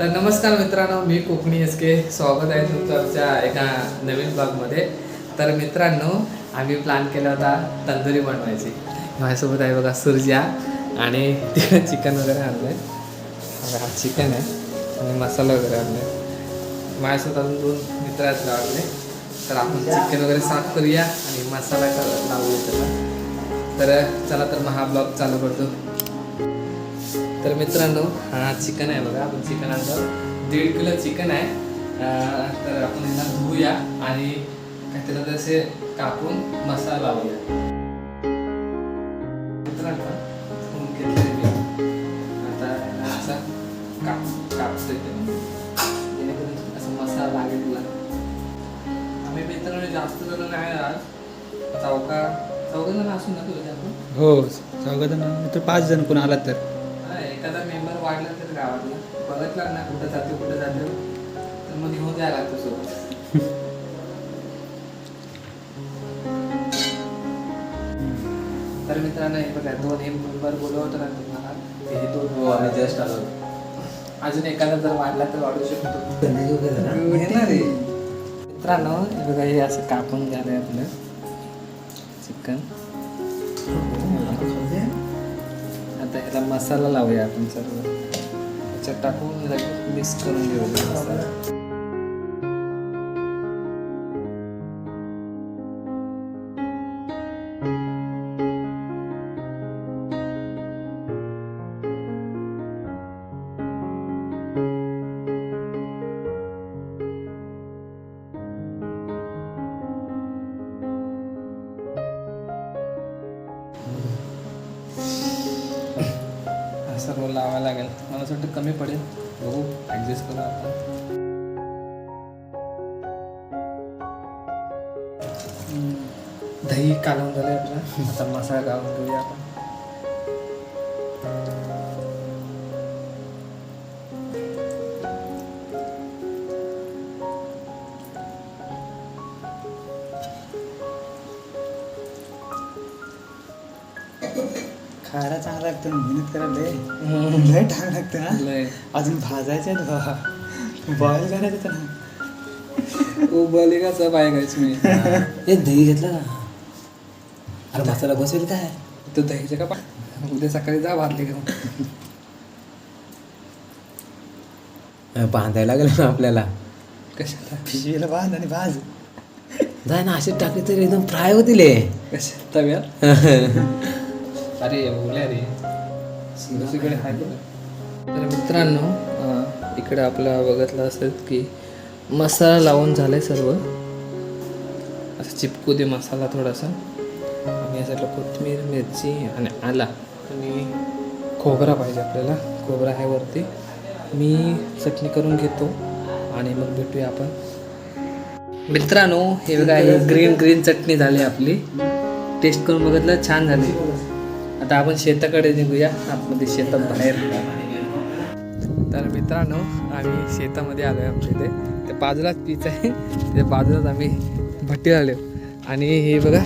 तर नमस्कार मित्रांनो मी कोकणी एस के स्वागत आहे तुमचं आमच्या एका नवीन ब्लॉगमध्ये. तर मित्रांनो आम्ही प्लॅन केला होता तंदुरी बनवायची. माझ्यासोबत आहे बघा सुरज्या आणि तिकडे चिकन वगैरे आणलं आहे हा चिकन आहे आणि मसाला वगैरे आणला आहे माझ्यासोबत अजून दोन मित्र आहेत लावले तर आपण चिकन वगैरे साफ करूया आणि मसाला लावूया त्याला. तर चला तर मग हा ब्लॉग चालू करतो. तर मित्रांनो हा चिकन आहे बघा. आपण चिकन आणतो. दीड किलो चिकन आहे. तर आपण याला धुवूया आणि त्याला तसे कापून मसाला लावूया. मित्रांनो धुवून मी. आता असा असं काप कापतोय ते. जेणेकरून असं मसाला लागेल तुला आम्ही मित्रांनो जास्त जण नाही आज चौका चौघ जण असून ना तुला आपण हो, हो चौघजण तर पाच जण कोण आलात तर. वाढला तर गावातला बघितला ना कुठं जाते कुठं जाते तर मग घेऊन जायला लागतो सोबत. तर मित्रांनो हे बघा दोन हे मेंबर बोलवतो ना तुम्हाला हे दोन हो आम्ही जस्ट आलो. अजून एखादा जर वाढला तर वाढू शकतो. मित्रांनो हे बघा हे असं कापून झालंय आपलं. चिकन. आता ह्याला मसाला लावूया आपण सर्व. त्याच्यात टाकून मिक्स करून घेऊ असं वाटतं कमी पडेल. बघू ॲडजस्ट करू आपण दही कालवून झालं आपला. आता मसाला लावून घेऊया आपण. लागतं मेहनत करायला लय लय टाइम लागतं ना. लय. अजून भाजायचं आहे ना बॉईल करायचं ना. उबलिकाचा पाय घ्यायची मी ए दही घेतलं का अरे मसाला बसवेल काय? तो दहीचे का पा उद्या सकाळी जा भातले घेऊन. अं, बांधायला लागेल ना आपल्याला. कशाला? पिशवीला बांध आणि भाज. जाय ना अशी टाकली तर एकदम फ्राय होतील हे. कशा तव्यात? अरे बोले अरे दुसरीकडे आहे तर मित्रांनो इकडे आपला बघितलं असेल की मसाला लावून झालाय सर्व. असं चिपकू दे मसाला थोडासा. आणि यासाठी कोथिंबीर मिरची आणि आला. आणि खोबरा पाहिजे आपल्याला. खोबरा आहे वरती. मी चटणी करून घेतो आणि मग भेटूया आपण. मित्रांनो हे बघा ग्रीन ग्रीन चटणी झाली आपली. टेस्ट करून बघितलं छान झाली. आता आपण शेताकडे निघूया. आतमध्ये शेतात बाहेर तर मित्रांनो आम्ही शेतामध्ये आलो आहे आमच्या इथे. ते बाजूलाच पीच आहे. त्या बाजूलाच आम्ही भट्टी आलो आणि हे बघा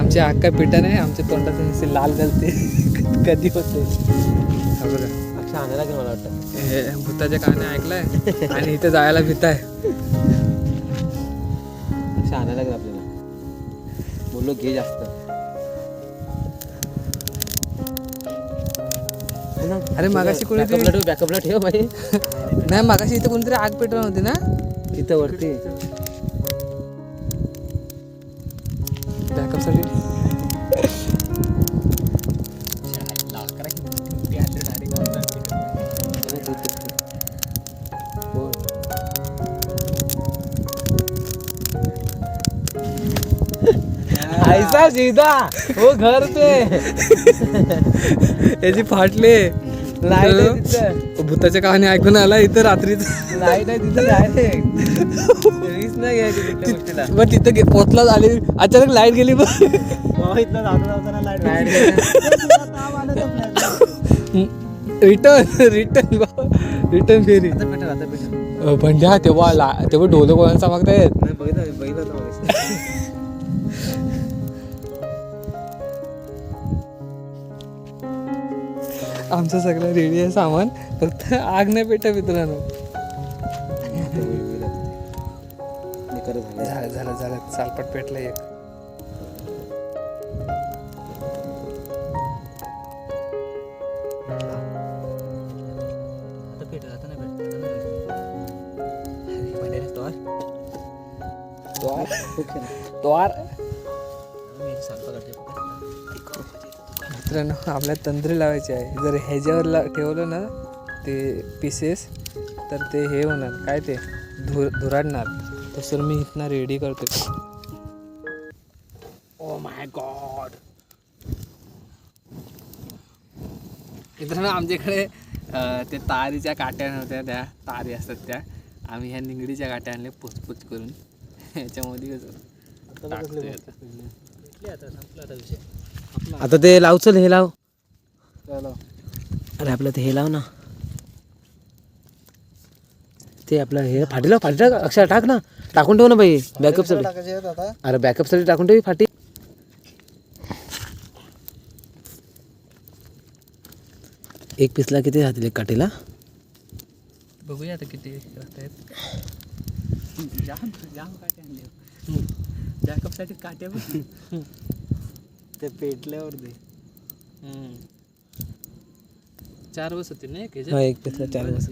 आमच्या अक्का पिठाने आमच्या तोंडात नुसते लाल घालते कधी होते. बघा. अच्छा आणायला लागेल मला वाटतं. हे भूताच्या कहाणी ऐकलाय. आणि इथे जायला भीत आहे. अच्छा आणायला लागेल आपल्याला. बोललो घे जास्त. अरे मागाशी कोणीतरी बॅकअपला ठेव बॅकअपला ठेव भाई नाही मागाशी इथे कोणीतरी आग पेटवून होती ना? तिथं वरती ऐसा सीधा वो घर पे. याची फाटले. लाइट आहे तिथं. भूताच्या कहाणी ऐकून आला इथं रात्रीच. लाइट आहे तिथं डायरेक्ट नाही गोष्टीला. मग तिथं गे- पोचला झाली अचानक लाइट गेली बघ. इथलं जाता जाताना लाइट रिटर्न रिटर्न रिटर्न फेरी. आता भेटेल आता भेटेल अ, भंड्या तेव्हा ला तेव्हा ढोल कोणाचा मागतायत नाही बघितलं बघितलं होतं मगाशी. आमचं सगळं रेडी आहे सामान. फक्त आग नाही पेटा मित्रांनो. झालं झालं झालं. चालपट पेटलं एक द्वार. द्वार? मित्रांनो आपल्या तंद्री लावायची आहे. जर ह्याच्यावर ला ठेवलं ना ते पीसेस तर ते हे होणार. काय ते? धुर धुराडणार. तसं मी इथनं रेडी करतो. ओ माय गॉड मित्रांनो आमच्याकडे ते तारीच्या काट्या नव्हत्या त्या. तारी असतात त्या. आम्ही ह्या निगडीच्या काट्या आणल्या पुचपुच करून. ह्याच्यामध्ये. आता संपला आता विषय. आता ते लाव चल हे लाव. अरे आपलं ते हे लाव ना. ते आपलं हे फाटी लाव फाटी टाक अक्षर टाक ना. टाकून ठेव ना बाई बॅकअपसाठी. अरे बॅकअपसाठी टाकून ठेव फाटी. एक पीसला किती राहतील एक काठीला? बघूया आता किती आहेत जाम जाम काटे आणले बॅकअपसाठी काट्या बघ. ते पेटल्यावर दे. चार बस होते ना एक हा? एक पीसला चार बस.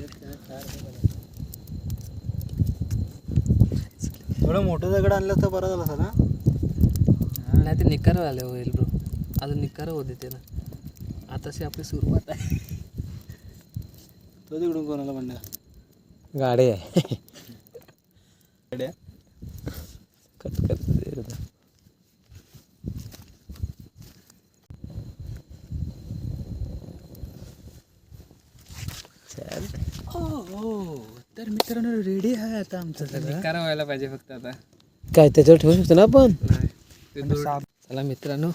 थोडं मोठं दगड आणलं तर बरं झालं असं ना? नाही ते निकार आले होईल ब्रो अजून निकार होते ते ना. आताशी आपली सुरुवात आहे. तो तिकडून कोणाला म्हणणार? गाडी आहे गाड्या कट कट दे जरा. चल. तर मित्रांनो रेडी आहे आता आमचं सगळं. निकार व्हायला पाहिजे फक्त आता. काय त्याच्यावर ठेवू शकतो ना आपण? नाही ते चला मित्रांनो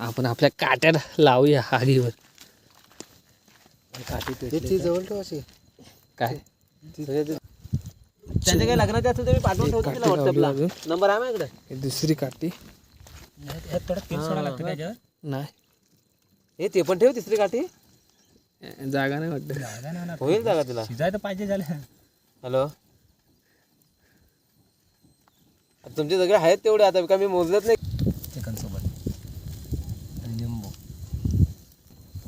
आपण आपल्या काट्यात लावूया आगीवर. ती जवळ ठेव अशी. काय? त्याच्या काही लग्नाचे असेल तर मी पाठवून ठेवतो काठी तिला व्हॉट्सअपला नंबर आहे माझ्याकडे? ही दुसरी काठी. थोडं तेल सोडा लागतं त्याच्यावर नाही. हे ते पण ठेव तिसरी काठी. जागा नाही वाटत. होईल जागा तुला? शिजायला पाहिजे झालं. हॅलो? तुमचे सगळे आहेत तेवढे आता का मी मोजलत नाही? चिकन सोबत लिंबू.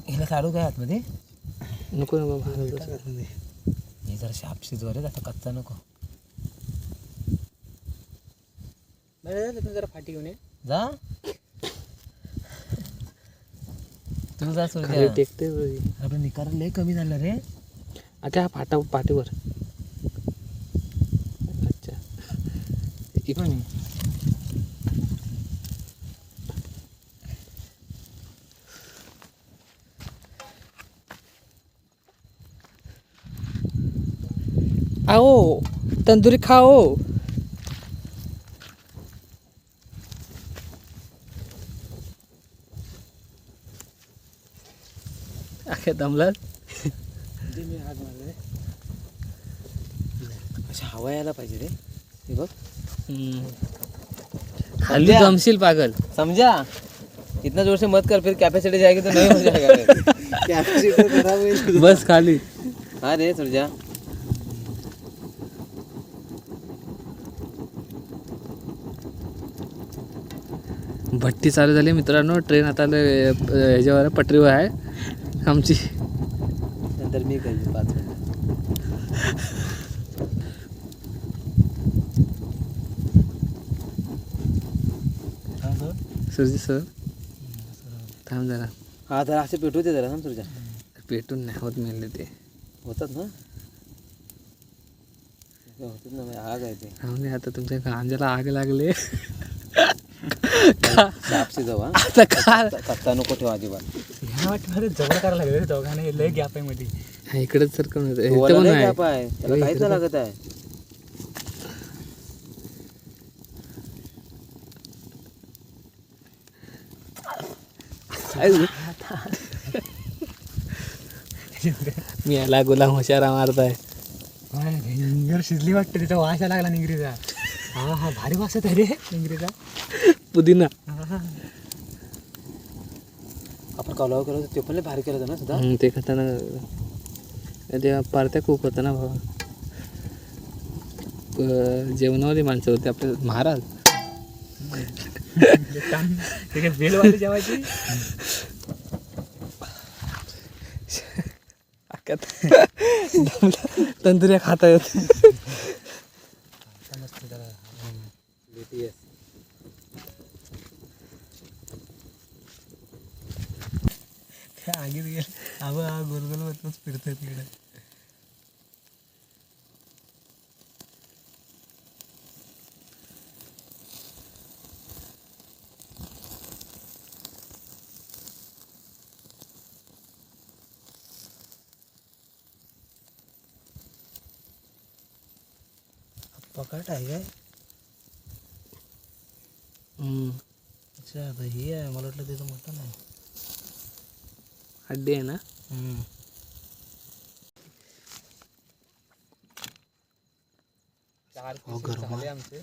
हिला काढू काय आतमध्ये? नको नको बाहेर हे जरा शाप शिजवा रे आता कच्चा नको. जरा फाटी घेऊन ये. जा. सूर्या टेकते निकार लय कमी झालं रे. आता हा फाटा पाठीवर अच्छा. इकडून आओ तंदुरी खाओ. अख्या दमलात. अशा हवा यायला पाहिजे रे. हे बघ. खाली समजा. जमशील पागल. समझा इतना जोर से मत कर फिर कैपेसिटी जाएगी तो नहीं हो जाएगा बस खाली. हाँ रे सुरजा भट्टी चालू झाली मित्रांनो. ट्रेन आता ह्याच्यावर पटरीवर आहे. आमची. नंतर मी करेन पाच मिनिट. सुरजी सर. थांब जरा. हा जरा असे पेटू दे जरा ना सुरजा. पेटून नाही होत मेले ते. होतात ना? होतात ना म्हणजे आग आहे ते. थांब दे, आता तुमच्या गांजाला आग लागले. साप शिजव हा. आता का? कच्चा नको ठेवा अजिबात. ह्या वाटतं जवळ करायला लागलं दोघांना. लय गॅप आहे मध्ये. हा, इकडेच सर करून येतं. इथं ओला पण नाही आहे? गॅप आहे. त्याला होय, काहीच नाही. लागत आहे मी याला गुलाम हुशारा मारताय. निंगर शिजली वाटतं तिचा. वास यायला लागला निंगरीचा. हा हा भारी वास आहे रे निंगरीचा. पुदिना. करत होतो, ते पण भारी केलं होतं ना सुद्धा. हम्म, ते खाताना ते पारत्या खूप होतं ना बाबा अं, जेवणावाली माणसं होती आपले महाराज. ते बेलवाले जेवायची तंदुऱ्या खाता येत त्या आगीत गेले अबा बसच फिरतोय तिकडे पकाट आहे काय? अच्छा आता ही आहे मला वाटलं त्याचं मोठं नाही. हड्डी आहे ना? चार झाले आमचे.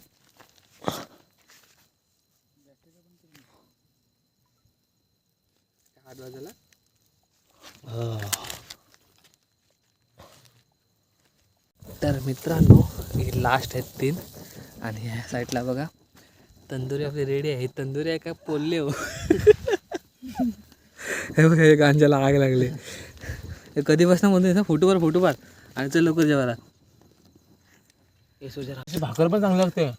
आठ वाजायला तर मित्रांनो हे लास्ट आहेत तीन. आणि ह्या साईडला बघा. तंदुरी आपली रेडी आहे. तंदुरी आहे का पोलले हो? हे बघा हे गांजाला आग लागली. हे कधीपासून म्हणतो ना फुटूवर फुटूवर. आणि चल लवकर जेवायला. भाकर पण चांगलं लागते.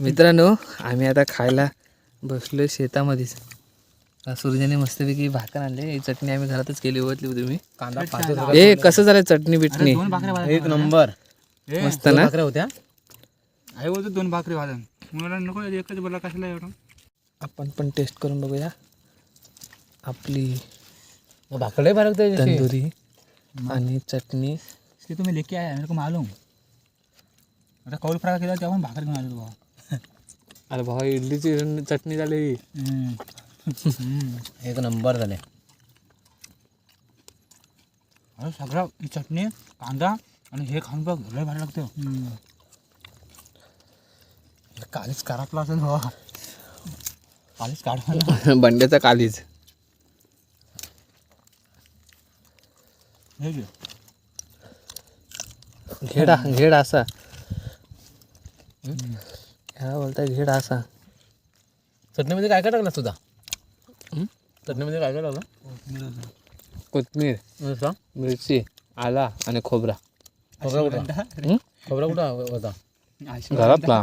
मित्रांनो आम्ही आता खायला बसलोय शेतामध्येच. सूर्याने मस्तपैकी भाकर आणले. ही चटणी आम्ही घरातच केली होती तुम्ही. कांदा पाच ए कसं झालं चटणी बिटणी? एक नंबर. मस्त ना? होत्या. आई बोलतो दोन भाकरी भाजन. मुलाला नको एकच बोला कशाला एवढं? आपण पण टेस्ट करून बघूया. आपली लागते जशी. तंदुरी आणि चटणी. तुम्ही लेके आहे मेरे को मालूम. आता कौल फ्राय केला तेव्हा भाकर घेऊन आलो बाबा अरे भावा इडलीची चटणी झाली. एक नंबर झाले. अरे सगळं ही चटणी कांदा आणि हे खाऊन बघ लय भारी लागतं. कालीच करापला असेल हो कालीच काढ बंड्याचा कालीज हे घे. घेडा घेड असा. ह्या बोलताय घेड असा. चटणीमध्ये काय काय टाकलं तुझा? चटणीमध्ये काय काय टाकलं? कोथमीर मिरची. आला आणि खोबरा. खोबरा कुठं? खोबरा कुठं होता? घरातला.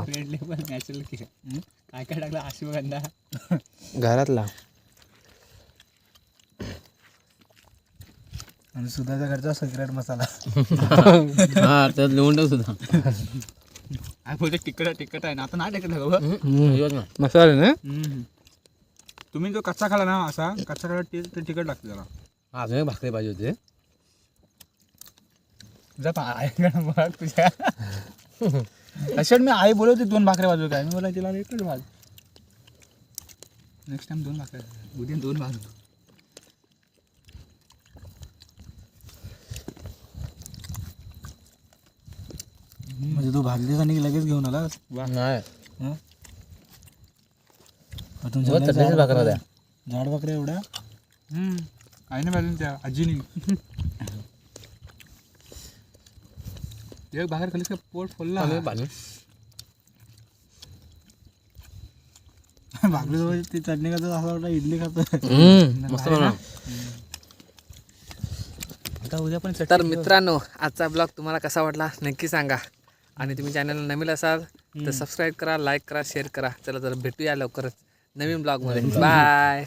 काय काय टाकलं? अश्वगंधा घरातला. आणि सुधाचा घरचा सिक्रेट मसाला. हा त्यात लिहून टाक सुद्धा बोलते तिकट तिकट आहे ना. आता नाही टाकत आहे. मसाले ना. तुम्ही जो कच्चा खाला ना असा कच्चा खाला ते ते तिकट लागते जरा. अजून भाकरी पाहिजे होते. जा तुझ्या. अशात मी आई बोलवते दोन भाकऱ्या बाजू काय? मी बोला तिला एकच भाज. नेक्स्ट टाइम दोन भाकऱ्या उद्या दोन भाजू. म्हणजे तू भाजली आणि लगेच घेऊन आलास? नाही. भाकर होत्या. झाड भाकऱ्या एवढ्या? आईने पाहिजे त्या आजीने एक भाकर खाली का? पोट फुलला. पाणी भाकरी जवळ ती चटणी खातो असं वाटतं इडली खातो मस्त आता उद्या पण तर मित्रांनो आजचा ब्लॉग तुम्हाला कसा वाटला? नक्की सांगा. आणि तुम्ही चॅनलला नवीन असाल तर सबस्क्राईब करा लाईक करा शेअर करा. चला तर भेटूया लवकरच नवीन ब्लॉगमध्ये बाय